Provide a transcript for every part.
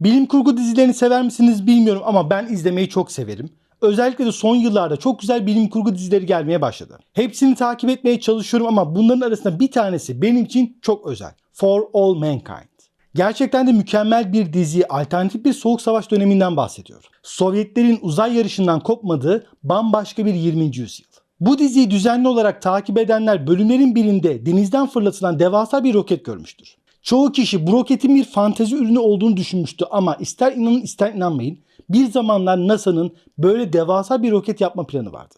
Bilim kurgu dizilerini sever misiniz bilmiyorum ama ben izlemeyi çok severim. Özellikle de son yıllarda çok güzel bilim kurgu dizileri gelmeye başladı. Hepsini takip etmeye çalışıyorum ama bunların arasında bir tanesi benim için çok özel. For All Mankind. Gerçekten de mükemmel bir dizi, alternatif bir soğuk savaş döneminden bahsediyor. Sovyetlerin uzay yarışından kopmadığı bambaşka bir 20. yüzyıl. Bu diziyi düzenli olarak takip edenler bölümlerin birinde denizden fırlatılan devasa bir roket görmüştür. Çoğu kişi bu roketin bir fantezi ürünü olduğunu düşünmüştü ama ister inanın ister inanmayın bir zamanlar NASA'nın böyle devasa bir roket yapma planı vardı.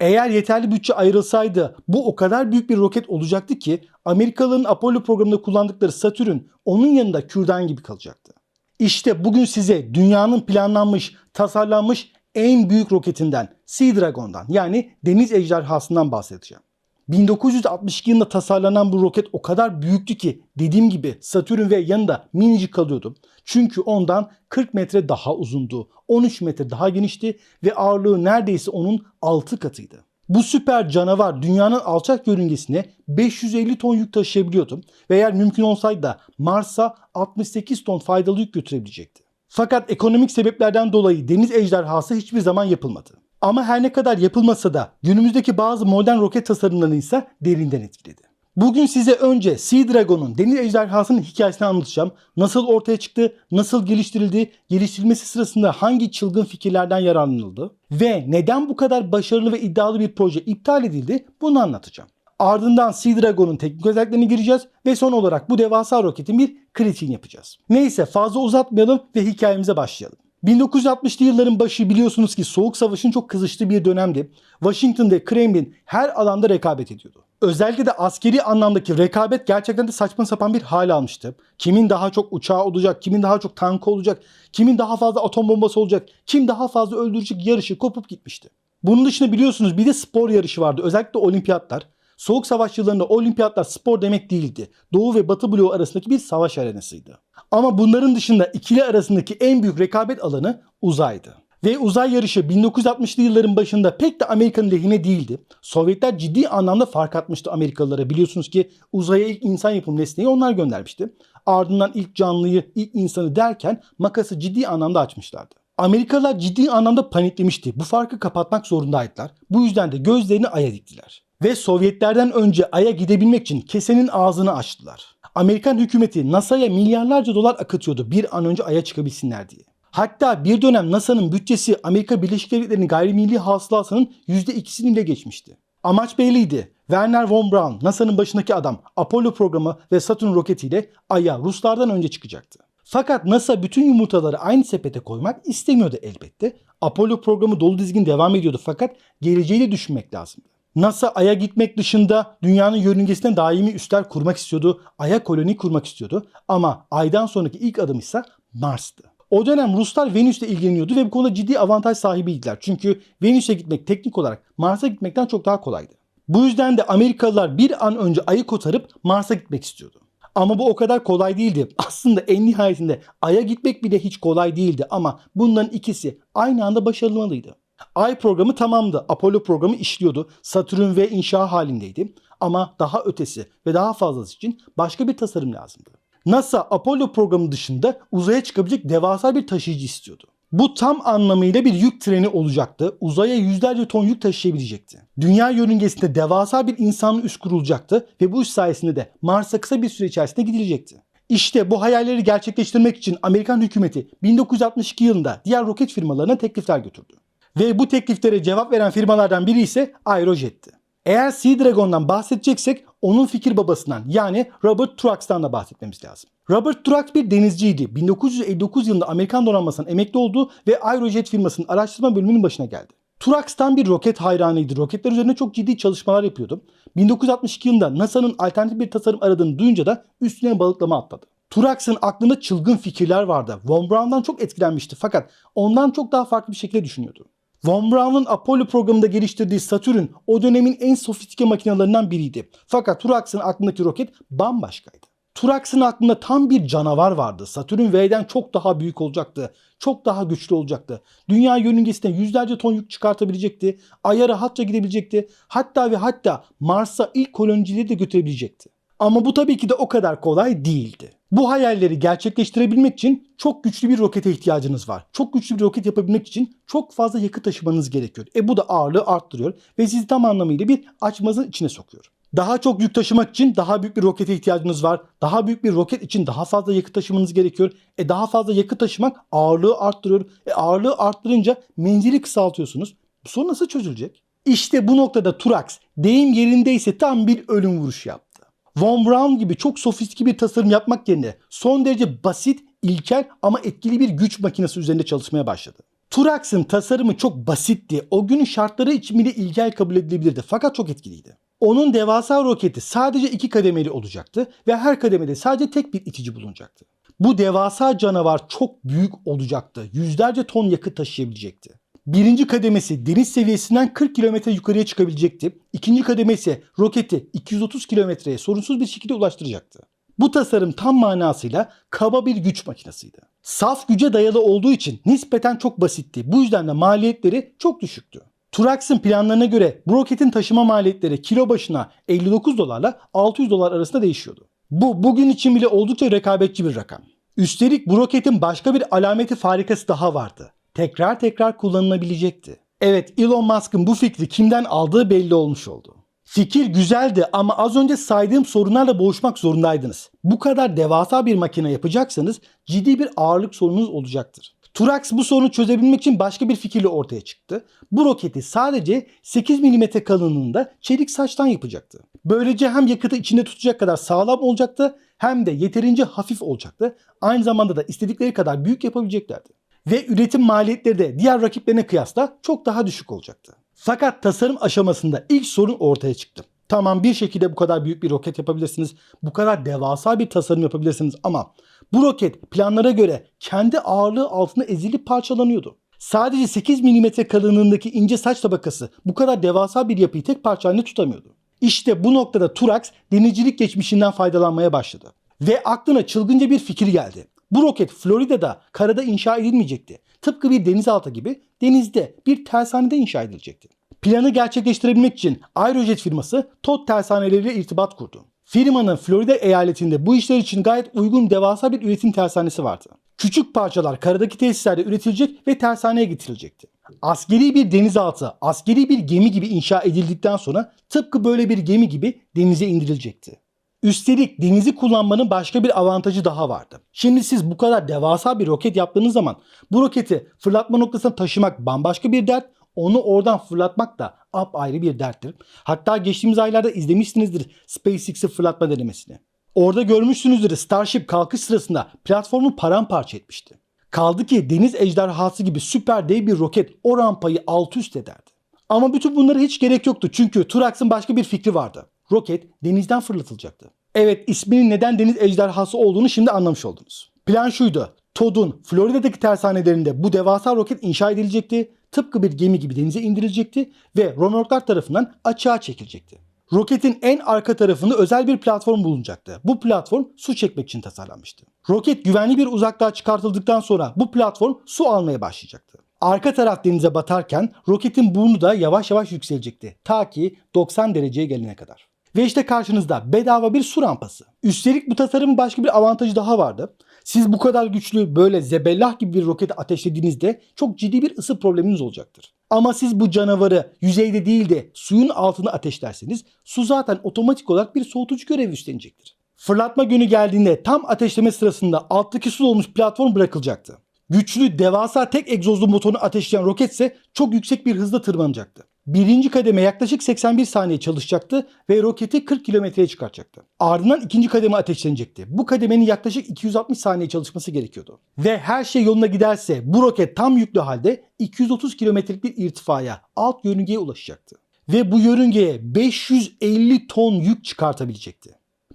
Eğer yeterli bütçe ayrılsaydı bu o kadar büyük bir roket olacaktı ki Amerikalıların Apollo programında kullandıkları Satürn onun yanında kürdan gibi kalacaktı. İşte bugün size dünyanın planlanmış, tasarlanmış en büyük roketinden Sea Dragon'dan yani deniz ejderhasından bahsedeceğim. 1962 yılında tasarlanan bu roket o kadar büyüktü ki dediğim gibi Satürn ve yanında minicik kalıyordu. Çünkü ondan 40 metre daha uzundu, 13 metre daha genişti ve ağırlığı neredeyse onun 6 katıydı. Bu süper canavar dünyanın alçak yörüngesine 550 ton yük taşıyabiliyordu ve eğer mümkün olsaydı da Mars'a 68 ton faydalı yük götürebilecekti. Fakat ekonomik sebeplerden dolayı deniz ejderhası hiçbir zaman yapılmadı. Ama her ne kadar yapılmasa da günümüzdeki bazı modern roket tasarımlarını ise derinden etkiledi. Bugün size önce Sea Dragon'un deniz ejderhasının hikayesini anlatacağım. Nasıl ortaya çıktı, nasıl geliştirildi, geliştirilmesi sırasında hangi çılgın fikirlerden yararlanıldı ve neden bu kadar başarılı ve iddialı bir proje iptal edildi bunu anlatacağım. Ardından Sea Dragon'un teknik özelliklerine gireceğiz ve son olarak bu devasa roketin bir kritiğini yapacağız. Neyse fazla uzatmayalım ve hikayemize başlayalım. 1960'lı yılların başı biliyorsunuz ki Soğuk Savaş'ın çok kızıştığı bir dönemdi. Washington ve Kremlin her alanda rekabet ediyordu. Özellikle de askeri anlamdaki rekabet gerçekten de saçma sapan bir hal almıştı. Kimin daha çok uçağı olacak, kimin daha çok tankı olacak, kimin daha fazla atom bombası olacak, kim daha fazla öldürecek yarışı kopup gitmişti. Bunun dışında biliyorsunuz bir de spor yarışı vardı. Özellikle olimpiyatlar. Soğuk savaş yıllarında olimpiyatlar spor demek değildi. Doğu ve Batı bloğu arasındaki bir savaş arenasıydı. Ama bunların dışında ikili arasındaki en büyük rekabet alanı uzaydı. Ve uzay yarışı 1960'lı yılların başında pek de Amerika'nın lehine değildi. Sovyetler ciddi anlamda fark atmıştı Amerikalılara. Biliyorsunuz ki uzaya ilk insan yapımı nesneyi onlar göndermişti. Ardından ilk canlıyı, ilk insanı derken makası ciddi anlamda açmışlardı. Amerikalılar ciddi anlamda paniklemişti. Bu farkı kapatmak zorundaydılar. Bu yüzden de gözlerini aya diktiler. Ve Sovyetlerden önce aya gidebilmek için kesenin ağzını açtılar. Amerikan hükümeti NASA'ya milyarlarca dolar akıtıyordu bir an önce aya çıkabilsinler diye. Hatta bir dönem NASA'nın bütçesi Amerika Birleşik Devletleri'nin gayrimilli hasılasının %2'sini bile geçmişti. Amaç belliydi. Werner von Braun, NASA'nın başındaki adam, Apollo programı ve Saturn roketiyle Ay'a Ruslardan önce çıkacaktı. Fakat NASA bütün yumurtaları aynı sepete koymak istemiyordu elbette. Apollo programı dolu dizgin devam ediyordu fakat geleceği de düşünmek lazımdı. NASA Ay'a gitmek dışında dünyanın yörüngesine daimi üsler kurmak istiyordu. Ay'a koloni kurmak istiyordu. Ama Ay'dan sonraki ilk adım ise Mars'tı. O dönem Ruslar Venüs'le ilgileniyordu ve bu konuda ciddi avantaj sahibiydiler. Çünkü Venüs'e gitmek teknik olarak Mars'a gitmekten çok daha kolaydı. Bu yüzden de Amerikalılar bir an önce Ay'ı kotarıp Mars'a gitmek istiyordu. Ama bu o kadar kolay değildi. Aslında en nihayetinde Ay'a gitmek bile hiç kolay değildi ama bunların ikisi aynı anda başarılmalıydı. Ay programı tamamdı. Apollo programı işliyordu. Satürn ve inşa halindeydi. Ama daha ötesi ve daha fazlası için başka bir tasarım lazımdı. NASA Apollo programı dışında uzaya çıkabilecek devasa bir taşıyıcı istiyordu. Bu tam anlamıyla bir yük treni olacaktı. Uzaya yüzlerce ton yük taşıyabilecekti. Dünya yörüngesinde devasa bir insanın üst kurulacaktı ve bu iş sayesinde de Mars'a kısa bir süre içerisinde gidilecekti. İşte bu hayalleri gerçekleştirmek için Amerikan hükümeti 1962 yılında diğer roket firmalarına teklifler götürdü. Ve bu tekliflere cevap veren firmalardan biri ise Aerojet'ti. Eğer Sea Dragon'dan bahsedeceksek onun fikir babasından yani Robert Truax'tan da bahsetmemiz lazım. Robert Truax bir denizciydi. 1959 yılında Amerikan donanmasından emekli oldu ve Aerojet firmasının araştırma bölümünün başına geldi. Truax'tan bir roket hayranıydı. Roketler üzerine çok ciddi çalışmalar yapıyordu. 1962 yılında NASA'nın alternatif bir tasarım aradığını duyunca da üstüne balıklama atladı. Truax'ın aklında çılgın fikirler vardı. Von Braun'dan çok etkilenmişti fakat ondan çok daha farklı bir şekilde düşünüyordu. Von Braun'un Apollo programında geliştirdiği Satürn o dönemin en sofistike makinelerinden biriydi. Fakat Truax'ın aklındaki roket bambaşkaydı. Truax'ın aklında tam bir canavar vardı. Satürn V'den çok daha büyük olacaktı. Çok daha güçlü olacaktı. Dünya yörüngesine yüzlerce ton yük çıkartabilecekti. Ay'a rahatça gidebilecekti. Hatta ve hatta Mars'a ilk kolonicileri de götürebilecekti. Ama bu tabii ki de o kadar kolay değildi. Bu hayalleri gerçekleştirebilmek için çok güçlü bir rokete ihtiyacınız var. Çok güçlü bir roket yapabilmek için çok fazla yakıt taşımanız gerekiyor. E bu da ağırlığı arttırıyor ve sizi tam anlamıyla bir açmazın içine sokuyor. Daha çok yük taşımak için daha büyük bir rokete ihtiyacınız var. Daha büyük bir roket için daha fazla yakıt taşımanız gerekiyor. E daha fazla yakıt taşımak ağırlığı arttırıyor. E ağırlığı arttırınca menzili kısaltıyorsunuz. Bu sorun nasıl çözülecek? İşte bu noktada Turax deyim yerindeyse tam bir ölüm vuruşu yaptı. Von Braun gibi çok sofistike bir tasarım yapmak yerine son derece basit, ilkel ama etkili bir güç makinesi üzerinde çalışmaya başladı. Turax'ın tasarımı çok basitti. O günün şartları için bile ilkel kabul edilebilirdi fakat çok etkiliydi. Onun devasa roketi sadece iki kademeli olacaktı ve her kademede sadece tek bir itici bulunacaktı. Bu devasa canavar çok büyük olacaktı. Yüzlerce ton yakıt taşıyabilecekti. Birinci kademesi deniz seviyesinden 40 kilometre yukarıya çıkabilecekti. İkinci kademesi roketi 230 kilometreye sorunsuz bir şekilde ulaştıracaktı. Bu tasarım tam manasıyla kaba bir güç makinesiydi. Saf güce dayalı olduğu için nispeten çok basitti. Bu yüzden de maliyetleri çok düşüktü. Turax'ın planlarına göre bu roketin taşıma maliyetleri kilo başına 59 dolarla 600 dolar arasında değişiyordu. Bu bugün için bile oldukça rekabetçi bir rakam. Üstelik bu roketin başka bir alameti farikası daha vardı. Tekrar tekrar kullanılabilecekti. Evet Elon Musk'ın bu fikri kimden aldığı belli olmuş oldu. Fikir güzeldi ama az önce saydığım sorunlarla boğuşmak zorundaydınız. Bu kadar devasa bir makine yapacaksanız ciddi bir ağırlık sorununuz olacaktır. Turax bu sorunu çözebilmek için başka bir fikirle ortaya çıktı. Bu roketi sadece 8 mm kalınlığında çelik saçtan yapacaktı. Böylece hem yakıtı içinde tutacak kadar sağlam olacaktı hem de yeterince hafif olacaktı. Aynı zamanda da istedikleri kadar büyük yapabileceklerdi. Ve üretim maliyetleri de diğer rakiplerine kıyasla çok daha düşük olacaktı. Fakat tasarım aşamasında ilk sorun ortaya çıktı. Tamam bir şekilde bu kadar büyük bir roket yapabilirsiniz. Bu kadar devasa bir tasarım yapabilirsiniz ama bu roket planlara göre kendi ağırlığı altında ezilip parçalanıyordu. Sadece 8 mm kalınlığındaki ince saç tabakası bu kadar devasa bir yapıyı tek parça halinde tutamıyordu. İşte bu noktada Turax denizcilik geçmişinden faydalanmaya başladı. Ve aklına çılgınca bir fikir geldi. Bu roket Florida'da karada inşa edilmeyecekti. Tıpkı bir denizaltı gibi denizde bir tersanede inşa edilecekti. Planı gerçekleştirebilmek için Aerojet firması TOT tersaneleriyle irtibat kurdu. Firmanın Florida eyaletinde bu işler için gayet uygun devasa bir üretim tersanesi vardı. Küçük parçalar karadaki tesislerde üretilecek ve tersaneye getirilecekti. Askeri bir denizaltı, askeri bir gemi gibi inşa edildikten sonra tıpkı böyle bir gemi gibi denize indirilecekti. Üstelik denizi kullanmanın başka bir avantajı daha vardı. Şimdi siz bu kadar devasa bir roket yaptığınız zaman bu roketi fırlatma noktasına taşımak bambaşka bir dert, onu oradan fırlatmak da apayrı bir derttir. Hatta geçtiğimiz aylarda izlemişsinizdir SpaceX'i fırlatma denemesini. Orada görmüşsünüzdür Starship kalkış sırasında platformu paramparça etmişti. Kaldı ki deniz ejderhası gibi süper dev bir roket o rampayı alt üst ederdi. Ama bütün bunlara hiç gerek yoktu çünkü Turax'ın başka bir fikri vardı. Roket denizden fırlatılacaktı. Evet isminin neden deniz ejderhası olduğunu şimdi anlamış oldunuz. Plan şuydu. Todd'un Florida'daki tersanelerinde bu devasa roket inşa edilecekti. Tıpkı bir gemi gibi denize indirilecekti ve römorklar tarafından açığa çekilecekti. Roketin en arka tarafında özel bir platform bulunacaktı. Bu platform su çekmek için tasarlanmıştı. Roket güvenli bir uzaklığa çıkartıldıktan sonra bu platform su almaya başlayacaktı. Arka taraf denize batarken roketin burnu da yavaş yavaş yükselecekti. Ta ki 90 dereceye gelene kadar. Ve işte karşınızda bedava bir su rampası. Üstelik bu tasarımın başka bir avantajı daha vardı. Siz bu kadar güçlü böyle zebellah gibi bir roketi ateşlediğinizde çok ciddi bir ısı probleminiz olacaktır. Ama siz bu canavarı yüzeyde değil de suyun altına ateşlerseniz su zaten otomatik olarak bir soğutucu görev üstlenecektir. Fırlatma günü geldiğinde tam ateşleme sırasında alttaki su dolmuş platform bırakılacaktı. Güçlü, devasa tek egzozlu motorunu ateşleyen roket ise çok yüksek bir hızla tırmanacaktı. Birinci kademe yaklaşık 81 saniye çalışacaktı ve roketi 40 kilometreye çıkartacaktı. Ardından ikinci kademe ateşlenecekti. Bu kademenin yaklaşık 260 saniye çalışması gerekiyordu. Ve her şey yoluna giderse bu roket tam yüklü halde 230 kilometrelik bir irtifaya, alt yörüngeye ulaşacaktı. Ve bu yörüngeye 550 ton yük çıkartabilecekti.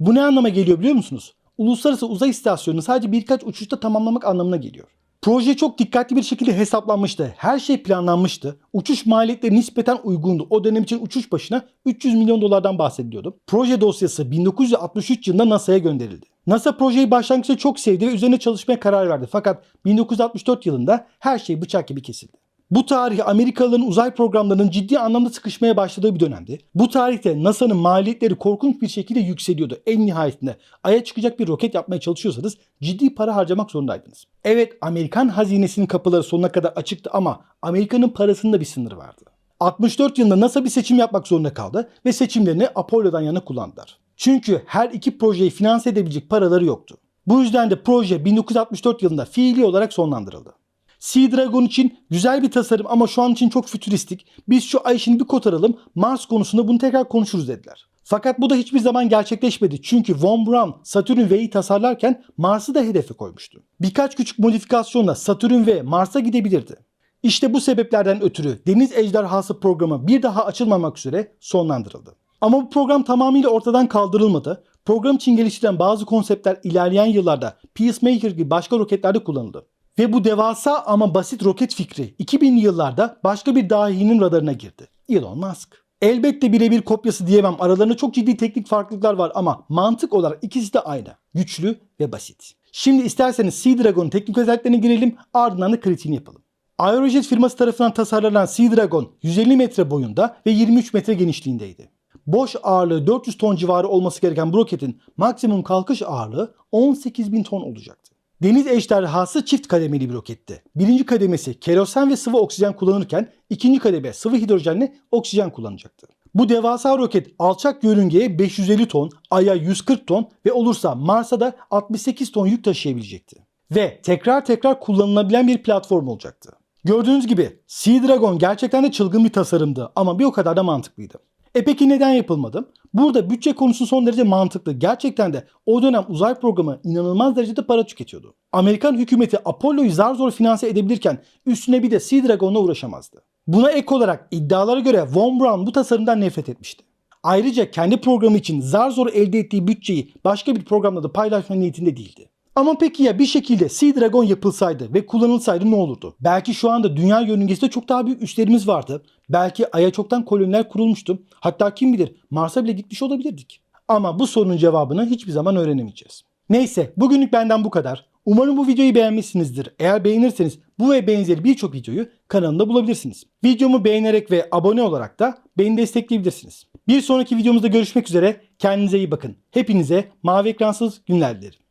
Bu ne anlama geliyor biliyor musunuz? Uluslararası Uzay İstasyonu'nu sadece birkaç uçuşta tamamlamak anlamına geliyor. Proje çok dikkatli bir şekilde hesaplanmıştı. Her şey planlanmıştı. Uçuş maliyetleri nispeten uygundu. O dönem için uçuş başına 300 milyon dolardan bahsediliyordu. Proje dosyası 1963 yılında NASA'ya gönderildi. NASA projeyi başlangıçta çok sevdi ve üzerine çalışmaya karar verdi. Fakat 1964 yılında her şey bıçak gibi kesildi. Bu tarih Amerikalıların uzay programlarının ciddi anlamda sıkışmaya başladığı bir dönemdi. Bu tarihte NASA'nın maliyetleri korkunç bir şekilde yükseliyordu. En nihayetinde Ay'a çıkacak bir roket yapmaya çalışıyorsanız ciddi para harcamak zorundaydınız. Evet Amerikan hazinesinin kapıları sonuna kadar açıktı ama Amerika'nın parasının da bir sınırı vardı. 64 yılında NASA bir seçim yapmak zorunda kaldı ve seçimlerini Apollo'dan yana kullandılar. Çünkü her iki projeyi finanse edebilecek paraları yoktu. Bu yüzden de proje 1964 yılında fiili olarak sonlandırıldı. Sea Dragon için güzel bir tasarım ama şu an için çok fütüristik. Biz şu ay işini bir kotaralım, Mars konusunda bunu tekrar konuşuruz dediler. Fakat bu da hiçbir zaman gerçekleşmedi. Çünkü Von Braun Saturn V'yi tasarlarken Mars'ı da hedefe koymuştu. Birkaç küçük modifikasyonla Saturn V Mars'a gidebilirdi. İşte bu sebeplerden ötürü Deniz Ejderhası programı bir daha açılmamak üzere sonlandırıldı. Ama bu program tamamıyla ortadan kaldırılmadı. Program için geliştirilen bazı konseptler ilerleyen yıllarda Peacemaker gibi başka roketlerde kullanıldı. Ve bu devasa ama basit roket fikri 2000'li yıllarda başka bir dahinin radarına girdi. Elon Musk. Elbette birebir kopyası diyemem. Aralarında çok ciddi teknik farklılıklar var ama mantık olarak ikisi de aynı. Güçlü ve basit. Şimdi isterseniz Sea Dragon'un teknik özelliklerine girelim ardından da kritiğini yapalım. Aerojet firması tarafından tasarlanan Sea Dragon 150 metre boyunda ve 23 metre genişliğindeydi. Boş ağırlığı 400 ton civarı olması gereken bu roketin maksimum kalkış ağırlığı 18.000 ton olacaktı. Deniz ejderhası çift kademeli bir roketti. Birinci kademesi kerosen ve sıvı oksijen kullanırken ikinci kademe sıvı hidrojenle oksijen kullanacaktı. Bu devasa roket alçak yörüngeye 550 ton, Ay'a 140 ton ve olursa Mars'a da 68 ton yük taşıyabilecekti. Ve tekrar tekrar kullanılabilen bir platform olacaktı. Gördüğünüz gibi Sea Dragon gerçekten de çılgın bir tasarımdı ama bir o kadar da mantıklıydı. E peki neden yapılmadı? Burada bütçe konusu son derece mantıklı. Gerçekten de o dönem uzay programı inanılmaz derecede para tüketiyordu. Amerikan hükümeti Apollo'yu zar zor finanse edebilirken üstüne bir de Sea Dragon'la uğraşamazdı. Buna ek olarak iddialara göre Von Braun bu tasarımdan nefret etmişti. Ayrıca kendi programı için zar zor elde ettiği bütçeyi başka bir programla da paylaşma niyetinde değildi. Ama peki ya bir şekilde Sea Dragon yapılsaydı ve kullanılsaydı ne olurdu? Belki şu anda dünya yörüngesinde çok daha büyük üslerimiz vardı. Belki Ay'a çoktan koloniler kurulmuştu. Hatta kim bilir Mars'a bile gitmiş olabilirdik. Ama bu sorunun cevabını hiçbir zaman öğrenemeyeceğiz. Neyse bugünlük benden bu kadar. Umarım bu videoyu beğenmişsinizdir. Eğer beğenirseniz bu ve benzeri birçok videoyu kanalımda bulabilirsiniz. Videomu beğenerek ve abone olarak da beni destekleyebilirsiniz. Bir sonraki videomuzda görüşmek üzere. Kendinize iyi bakın. Hepinize mavi ekransız günler dilerim.